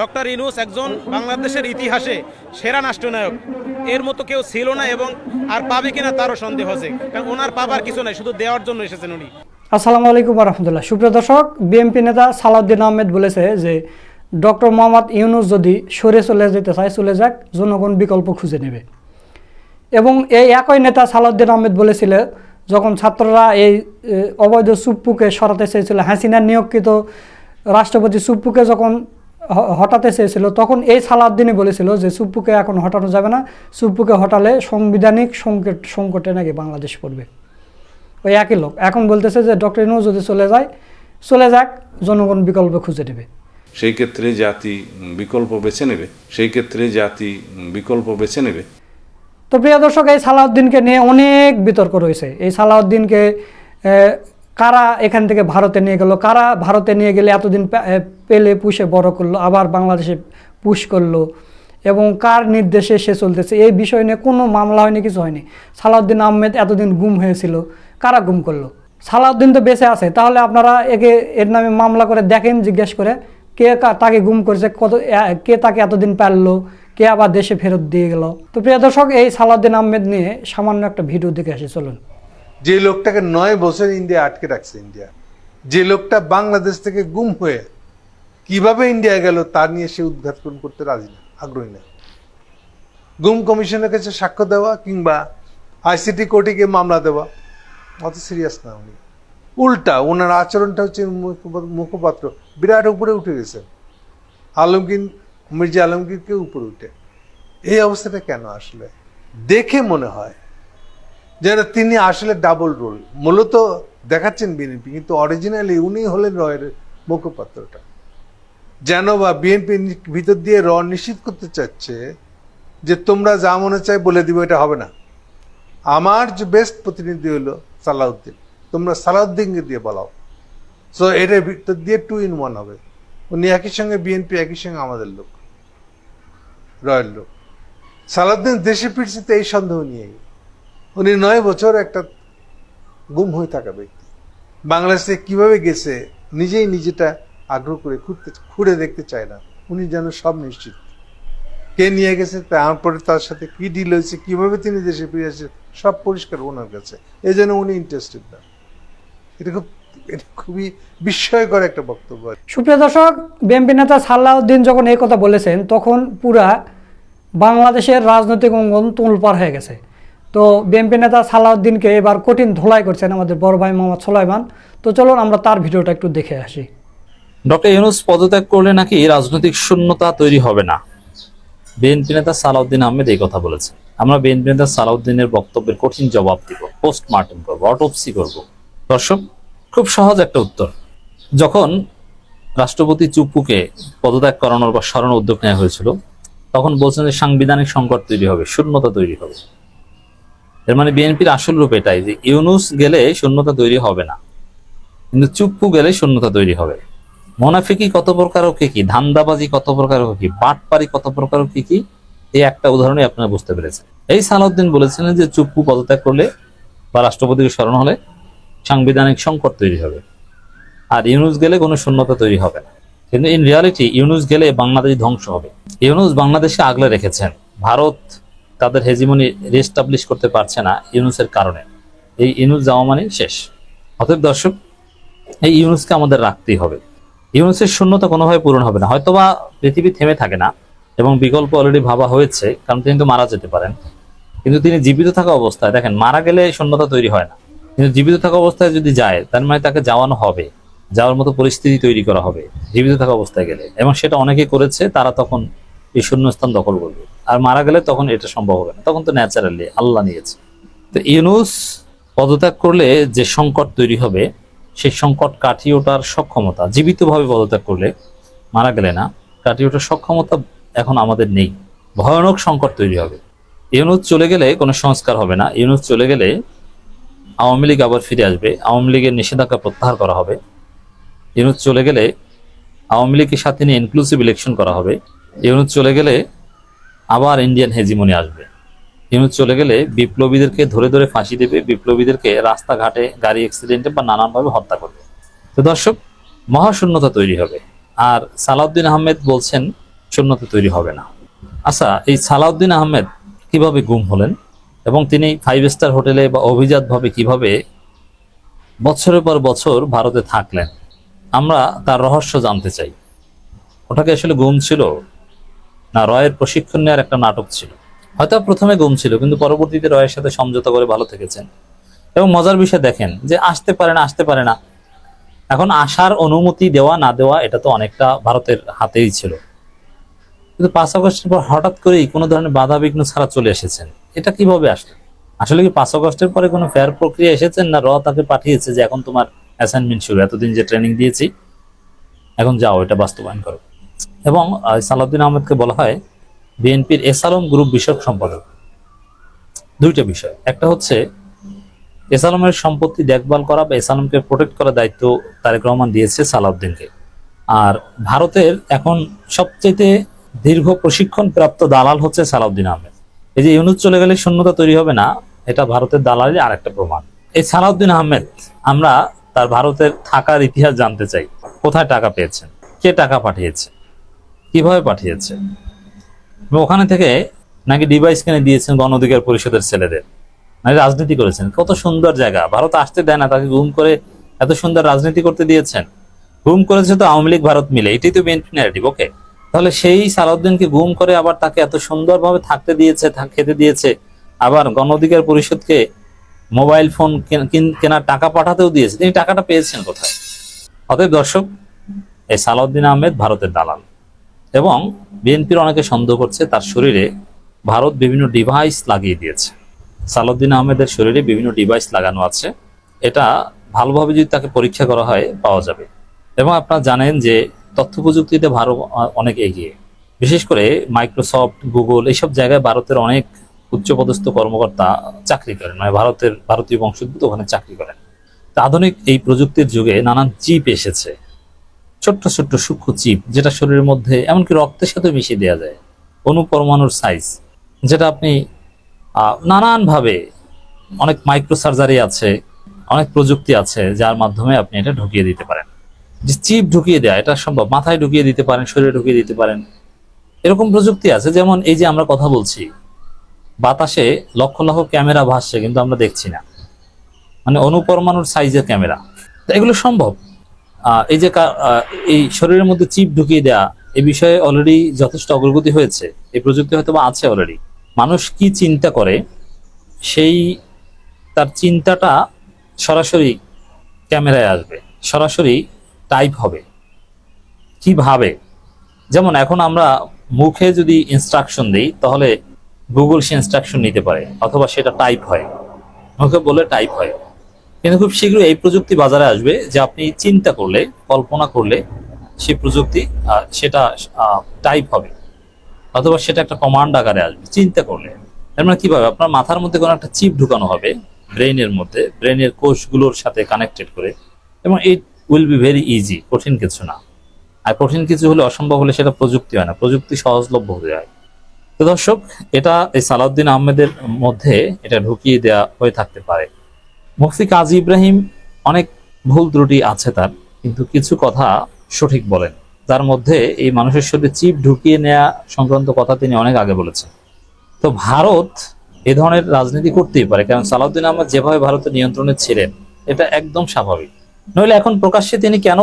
Doctor Yunus একজন বাংলাদেশের ইতিহাসে সেরা রাষ্ট্রনায়ক। এর মতো কেউ ছিল না এবং আর পাবে কিনা তারও সন্দেহ আছে। কারণ ওনার পাবার কিছু নাই, শুধু দেওয়ার জন্য এসেছেন উনি। আসসালামু আলাইকুম রহমতুল্লাহ। সুপ্রিয় দর্শক, বিএনপি নেতা সালাউদ্দিন আহমেদ বলেছে যে, ডক্টর মোহাম্মদ ইউনুস যদি সরে চলে যেতে চায়, চলে যাক, জনগণ বিকল্প খুঁজে নেবে। এবং এই একই নেতা সালাউদ্দিন আহমেদ বলেছিল, যখন ছাত্ররা এই অবৈধ সুপ্পুকে সরাতে চেয়েছিল হাসিনার নিয়োগকৃত রাষ্ট্রপতি সুপ্পুকে যখন হটাতে চেয়েছিল তখন এই সালাউদ্দিনই বলেছিল যে সুপ্পুকে এখন হটানো যাবে না। সুপ্পুকে হটালে সাংবিধানিক সংকট সংকটে নাকি বাংলাদেশ পড়বে। ওই একই লোক। এখন বলতেছে যে ডক্টর ইনু যদি চলে যায় চলে যাক জনগণ বিকল্প খুঁজে নেবে। সেই ক্ষেত্রে জাতি বিকল্প বেছে নেবে। সেই ক্ষেত্রে জাতি বিকল্প বেছে নেবে। তো প্রিয় দর্শক এই সালাউদ্দিনকে নিয়ে অনেক বিতর্ক রয়েছে। এই সালাউদ্দিনকে কারা এখান থেকে ভারতে নিয়ে গেল? কারা ভারতে নিয়ে গেলে এতদিন পেলে পুষে বড় করল? আবার বাংলাদেশে পুশ করল? এবং কার নির্দেশে সে চলতেছে? এই বিষয় নিয়ে কোনো মামলা হয়নি, কিছু হয়নি। সালাউদ্দিন আহমেদ এতদিন গুম হয়েছিল। কারা গুম করল? সালাউদ্দিন তো বেঁচে আছে। তাহলে আপনারা একে এর নামে মামলা করে দেখেন, জিজ্ঞেস করে কে তাকে গুম করেছে, কত কে তাকে এতদিন পারল? কে আবার দেশে ফেরত দিয়ে গেল? তো প্রিয় দর্শক, এই সালাউদ্দিন আহমেদ নিয়ে সামান্য একটা ভিডিও দেখে আসি। চলুন। যে লোকটাকে নয় বছর ইন্ডিয়া আটকে রাখছে ইন্ডিয়া, যে লোকটা বাংলাদেশ থেকে গুম হয়ে কীভাবে ইন্ডিয়া গেল তা নিয়ে সে উদ্ঘাটন করতে রাজি না, আগ্রহী না। গুম কমিশনের কাছে সাক্ষ্য দেওয়া কিংবা আইসিটি কোর্টে মামলা দেওয়া, অত সিরিয়াস না উনি। উল্টা ওনার আচরণটা হচ্ছে মুখপাত্র, বিরাট উপরে উঠে গেছে। আলমগীর, মির্জা আলমগীরকে উপরে উঠে। এই অবস্থাটা কেন আসলে? দেখে মনে হয় যেন তিনি আসলে ডাবল রোল মূলত দেখাচ্ছেন বিএনপি কিন্তু অরিজিনালি উনি হলেন রয়ের মুখপাত্রটা। যেন বা বিএনপি ভিতর দিয়ে র নিশ্চিত করতে চাচ্ছে যে তোমরা যা মনে চাই বলে দিবে, এটা হবে না। আমার যে বেস্ট প্রতিনিধি হলো সালাউদ্দিন। তোমরা সালাউদ্দিনকে দিয়ে বলাও। সো এটার ভিতর দিয়ে টু ইন ওয়ান হবে। উনি একই সঙ্গে বিএনপি একই সঙ্গে আমাদের লোক রয়্যাল লোক। সালাউদ্দিন দেশে ফিরছে, তো এই সন্দেহ নিয়েই। উনি নয় বছর একটা গুম হয়ে থাকা ব্যক্তি। বাংলাদেশে কীভাবে গেছে, নিজেই নিজেটা আগ্রহ করে খুঁড়তে, খুঁড়ে দেখতে চায় না। উনি যেন সব নিশ্চিত। কে নিয়ে গেছে তারপরে তার সাথে কি ডিল হয়েছে, কীভাবে তিনি দেশে ফিরে আসছে সব পরিষ্কার ওনার কাছে। এই জন্য উনি ইন্টারেস্টেড না। এটা খুব, এটা খুবই বিস্ময়কর একটা বক্তব্য। সুপ্রিয় দর্শক, বিএনপি নেতা সালাউদ্দিন যখন এই কথা বলেছেন, তখন পুরা বাংলাদেশের রাজনৈতিক অঙ্গন তোলপাড় হয়ে গেছে। তো বিএনপি নেতা সালাউদ্দিনকে এবার কঠিন ধোলাই করছেন আমাদের বড় ভাই মোহাম্মদ সোলাইমান। তো চলুন আমরা তার ভিডিওটা একটু দেখে আসি। ডক্টর ইউনুস পদত্যাগ করলে নাকি রাজনৈতিক শূন্যতা তৈরি হবে না? বিএনপি নেতা সালাউদ্দিন আহমেদ এই কথা বলেছে আমরা বিএনপি নেতা সালাউদ্দিনের বক্তব্যের কঠিন জবাব দিব পোস্টমার্টম করব অটোপসি করব। দর্শক, খুব সহজ একটা উত্তর। যখন রাষ্ট্রপতি চুপ্পুকে পদত্যাগ করানোর বা স্মরণ উদ্যোগ নেওয়া হয়েছিল, তখন বলছেন যে সাংবিধানিক সংকট তৈরি হবে, শূন্যতা তৈরি হবে। এর মানে বিএনপির আসল রূপ এটাই যে ইউনুস গেলে শূন্যতা তৈরি হবে না। কিন্তু চুপ্পু গেলে শূন্যতা তৈরি হবে। মোনাফিকি কত প্রকার কি কি? ধান্দাবাজি কত প্রকার কি? বাটপারি কত প্রকার কি কি? এই একটা উদাহরণে আপনারা বুঝতে পেরেছেন। এই সালাউদ্দিন বলেছিলেন যে চুপ্পু পদত্যাগ করলে বা রাষ্ট্রপতিকে স্মরণ হলে সাংবিধানিক সংকট তৈরি হবে। আর ইউনুস গেলে কোনো শূন্যতা তৈরি হবে না। কিন্তু ইন রিয়ালিটি ইউনুস গেলে বাংলাদেশ ধ্বংস হবে। ইউনুস বাংলাদেশে আগলে রেখেছেন। ভারত তাদের হেজিমনি রিস্টাবলিশ করতে পারছে না ইউনুসের কারণে। এই ইউনুস যাওয়া মানে শেষ। অতএব দর্শক, এই ইউনুসকে আমাদের রাখতেই হবে। ইউনুসের শূন্যতা কোনোভাবে পূরণ হবে না। হয়তোবা পৃথিবী থেমে থাকে না এবং বিকল্প অলরেডি ভাবা হয়েছে, কারণ তিনি তো মারা যেতে পারেন। কিন্তু তিনি জীবিত থাকা অবস্থায়, দেখেন, মারা গেলে শূন্যতা তৈরি হয় না। কিন্তু জীবিত থাকা অবস্থায় যদি যায়, তার মানে তাকে যাওয়ানো হবে। যাওয়ার মতো পরিস্থিতি তৈরি করা হবে, জীবিত থাকা অবস্থায় গেলে। এবং সেটা অনেকে করেছে, তারা তখন এই শূন্যস্থান দখল করবে। আর মারা গেলে তখন এটা সম্ভব হবে না। তখন তো ন্যাচারালি আল্লাহ নিয়েছে। তো ইউনুস পদত্যাগ করলে যে সংকট তৈরি হবে, সেই সংকট কাটিয়ে ওঠার সক্ষমতা, জীবিতভাবে পদত্যাগ করলে মারা গেলে না, কাটিয়ে ওঠার সক্ষমতা এখন আমাদের নেই। ভয়ানক সংকট তৈরি হবে। ইউনুস চলে গেলে কোনো সংস্কার হবে না। ইউনুস চলে গেলে আওয়ামী লীগ আবার ফিরে আসবে। আওয়ামী লীগের নিষেধাজ্ঞা প্রত্যাহার করা হবে। ইউনুস চলে গেলে আওয়ামী লীগের সাথে নিয়ে ইনক্লুসিভ ইলেকশন করা হবে। ইউনুস চলে গেলে আবার ইন্ডিয়ান হেজিমনি আসবে। ইউনুস চলে গেলে বিপ্লবীদেরকে ধরে ধরে ফাঁসি দেবে, বিপ্লবীদেরকে রাস্তাঘাটে গাড়ি অ্যাক্সিডেন্টে বা নানানভাবে হত্যা করবে। তো দর্শক, মহাশূন্যতা তৈরি হবে। আর সালাউদ্দিন আহমেদ বলছেন, শূন্যতা তৈরি হবে না। আচ্ছা এই সালাউদ্দিন আহমেদ কীভাবে গুম হলেন এবং তিনি ফাইভ স্টার হোটেলে বা অভিজাতভাবে কীভাবে বছরের পর বছর ভারতে থাকলেন? আমরা তার রহস্য জানতে চাই। ওটাকে আসলে গুম ছিল না, রয়ের প্রশিক্ষণ নেওয়ার একটা নাটক ছিল। হয়তো প্রথমে গুম ছিল, কিন্তু পরবর্তীতে রয়ের সাথে সমঝোতা করে ভালো থেকেছেন। এবং মজার বিষয় দেখেন যে আসতে পারে না, আসতে পারে না। এখন আসার অনুমতি দেওয়া, না দেওয়া, এটা তো অনেকটা ভারতের হাতেই ছিল। কিন্তু পাঁচ আগস্টের পর হঠাৎ করেই কোনো ধরনের বাধা বিঘ্ন ছাড়া চলে এসেছেন। এটা কীভাবে আসলেন আসলে কি পাঁচ আগস্টের পরে কোনো ফেয়ার প্রক্রিয়া এসেছেন, না র তাকে পাঠিয়েছে যে এখন তোমার অ্যাসাইনমেন্ট শুরু, এতদিন যে ট্রেনিং দিয়েছি, এখন যাও, এটা বাস্তবায়ন করো। এবং সালাউদ্দিন আহমেদকে বলা হয় বিএনপির এসালম গ্রুপ বিষয়ক সম্পাদক। দুইটা বিষয়। একটা হচ্ছে, এসালমের সম্পত্তি দেখভাল করা বা এসালমকে প্রোটেক্ট করার দায়িত্ব তারেক রহমান দিয়েছে সালাউদ্দিনকে। আর ভারতের এখন সবচেয়ে দীর্ঘ প্রশিক্ষণ প্রাপ্ত দালাল হচ্ছে সালাউদ্দিন আহমেদ। এই যে ইউনুস চলে গেলে শূন্যতা তৈরি হবে না, এটা ভারতের দালালের আরেকটা প্রমাণ। এই সালাউদ্দিন আহমেদ, আমরা তার ভারতের থাকার ইতিহাস জানতে চাই। কোথায় টাকা পেয়েছেন? কে টাকা পাঠিয়েছে? কীভাবে পাঠিয়েছে? ওখানে থেকে নাকি ডিভাইস কিনে দিয়েছেন গণ অধিকার পরিষদের ছেলেদের? মানে রাজনীতি করেছেন? কত সুন্দর জায়গা। ভারত আসতে দেয় না, তাকে গুম করে এত সুন্দর রাজনীতি করতে দিয়েছেন। গুম করেছে তো আওয়ামী লীগ, ভারত মিলে। এটাই তো বিএনপি ওকে তাহলে সেই সালাউদ্দিনকে গুম করে আবার তাকে এত সুন্দরভাবে থাকতে দিয়েছে খেতে দিয়েছে, আবার গণ অধিকার পরিষদকে মোবাইল ফোন কিন- কেনার টাকা পাঠাতেও দিয়েছে। তিনি টাকাটা পেয়েছেন কোথায়? অতএব দর্শক, এই সালাউদ্দিন আহমেদ ভারতের দালাল। এবং বিএনপির অনেকে সন্দেহ করছে তার শরীরে ভারত বিভিন্ন ডিভাইস লাগিয়ে দিয়েছে। সালাউদ্দিন আহমেদের শরীরে বিভিন্ন ডিভাইস লাগানো আছে। এটা ভালোভাবে যদি তাকে পরীক্ষা করা হয়, পাওয়া যাবে। এবং আপনারা জানেন যে তথ্য প্রযুক্তিতে ভারত অনেক এগিয়ে। বিশেষ করে মাইক্রোসফট, গুগল এইসব জায়গায় ভারতের অনেক উচ্চপদস্থ কর্মকর্তা চাকরি করেন। মানে ভারতের ভারতীয় বংশোদ্ভূত ওখানে চাকরি করেন। আধুনিক এই প্রযুক্তির যুগে নানান চিপ এসেছে। ছোট্ট ছোট্ট সূক্ষ্ম চিপ যেটা শরীরের মধ্যে এমনকি রক্তের সাথে মিশিয়ে দেওয়া যায়। অনুপরমাণুর সাইজ যেটা আপনি নানানভাবে অনেক মাইক্রো সার্জারি আছে, অনেক প্রযুক্তি আছে, যার মাধ্যমে আপনি এটা ঢুকিয়ে দিতে পারেন। যে চিপ ঢুকিয়ে দেওয়া এটা সম্ভব। মাথায় ঢুকিয়ে দিতে পারেন, শরীরে ঢুকিয়ে দিতে পারেন। এরকম প্রযুক্তি আছে, যেমন এই যে আমরা কথা বলছি, বাতাসে লক্ষ লক্ষ ক্যামেরা ভাসছে, কিন্তু আমরা দেখছি না। মানে অনুপরমাণুর সাইজের ক্যামেরা। তো এগুলো সম্ভব। এই যে এই শরীরের মধ্যে চিপ ঢুকিয়ে দেওয়া এই বিষয়ে অলরেডি যথেষ্ট অগ্রগতি হয়েছে। এই প্রযুক্তি হয়তো আছে অলরেডি মানুষ কি চিন্তা করে? সেই, তার চিন্তাটা সরাসরি ক্যামেরায় আসবে, সরাসরি টাইপ হবে। কি ভাবে? যেমন এখন আমরা মুখে যদি ইনস্ট্রাকশন দিই, তাহলে গুগল সে ইনস্ট্রাকশন নিতে পারে, অথবা সেটা টাইপ হয়। মুখে বলে টাইপ হয়। কিন্তু খুব শীঘ্রই এই প্রযুক্তি বাজারে আসবে যে আপনি চিন্তা করলে, কল্পনা করলে সে প্রযুক্তি সেটা টাইপ হবে। অথবা সেটা একটা কমান্ড আকারে আসবে। চিন্তা করলে। তার মানে কীভাবে? আপনার মাথার মধ্যে কোনো একটা চিপ ঢুকানো হবে ব্রেইনের মধ্যে। ব্রেইনের কোষগুলোর সাথে কানেক্টেড করে। এবং it will be very easy কঠিন কিছু না। আর কঠিন কিছু হলে অসম্ভব হলে সেটা প্রযুক্তি হয় না। প্রযুক্তি সহজলভ্য হয়ে যায়। তো দর্শক, এটা এই সালাউদ্দিন আহমেদের মধ্যে এটা ঢুকিয়ে দেওয়া হয়ে থাকতে পারে। মুফতি কাজী ইব্রাহিম অনেক ভুল ত্রুটি আছে তার কিন্তু কিছু কথা সঠিক বলেন। তার মধ্যে এই মানুষের শরীরে চিপ ঢুকিয়ে নেওয়া সংক্রান্ত কথা তিনি অনেক আগে বলেছেন। তো ভারত এ ধরনের রাজনীতি করতেই পারে কারণ সালাউদ্দিন আহমদ যেভাবে ভারতের নিয়ন্ত্রণে ছিলেন এটা একদম স্বাভাবিক। নইলে এখন প্রকাশ্যে তিনি কেন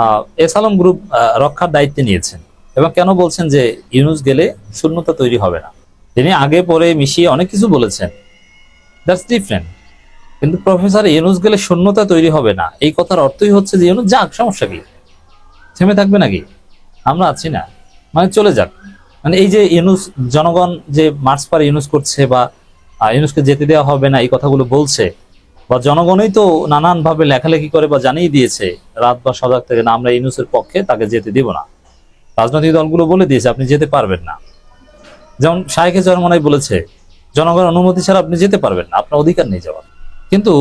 আহ, এস আলম গ্রুপ রক্ষার দায়িত্বে নিয়েছেন এবং কেন বলছেন যে ইউনুস গেলে শূন্যতা তৈরি হবে না? তিনি আগে পরে মিশিয়ে অনেক কিছু বলেছেন। দ্যাটস ডিফারেন্ট কিন্তু প্রফেসর ইউনুস গেলে শূন্যতা তৈরি হবে না। এই কথার অর্থই হচ্ছে যে ইউনুস, যাক, সমস্যা কি? থেমে থাকবে নাকি? আমরা আছি না। মানে চলে যাক। মানে এই যে ইউনুস, জনগণ যে মার্চ পার ইউনুস করছে বা ইউনুসকে যেতে দেওয়া হবে না, এই কথাগুলো বলছে, বা জনগণই তো নানান ভাবে লেখালেখি করে বা জানিয়ে দিয়েছে, রাত বা সজাগ থেকে না, আমরা ইউনুসের পক্ষে তাকে যেতে দিব না। রাজনৈতিক দলগুলো বলে দিয়েছে, আপনি যেতে পারবেন না। যেমন শাহেখে চরমনাই বলেছে, জনগণের অনুমতি ছাড়া আপনি যেতে পারবেন না, আপনার অধিকার নেই যাওয়ার কিন্তু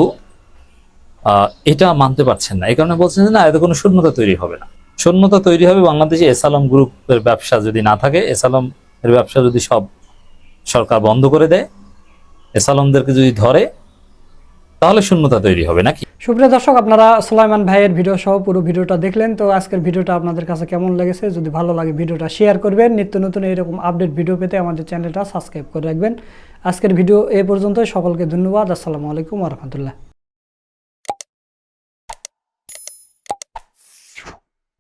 এটা মানতে পারছেন না। এই কারণে বলছেন যে, না, এতে কোনো শূন্যতা তৈরি হবে না। শূন্যতা তৈরি হবে বাংলাদেশে এসালাম গ্রুপের ব্যবসা যদি না থাকে এসালাম এর ব্যবসা যদি সব সরকার বন্ধ করে দেয়, এসালামদেরকে যদি ধরে, তাহলে শূন্যতা তৈরি হবে নাকি? সুপ্রিয় দর্শক, আপনারা সুলাইমান ভাইয়ের ভিডিও সহ পুরো ভিডিওটা দেখলেন। তো আজকের ভিডিওটা আপনাদের কাছে কেমন লেগেছে? যদি ভালো লাগে ভিডিওটা শেয়ার করবেন। নিত্য নতুন এরকম আপডেট ভিডিও পেতে আমাদের চ্যানেলটা সাবস্ক্রাইব করে রাখবেন। আজকের ভিডিও এ পর্যন্ত সকলকে ধন্যবাদ। আসসালামু আলাইকুম রহমতুল্লাহ।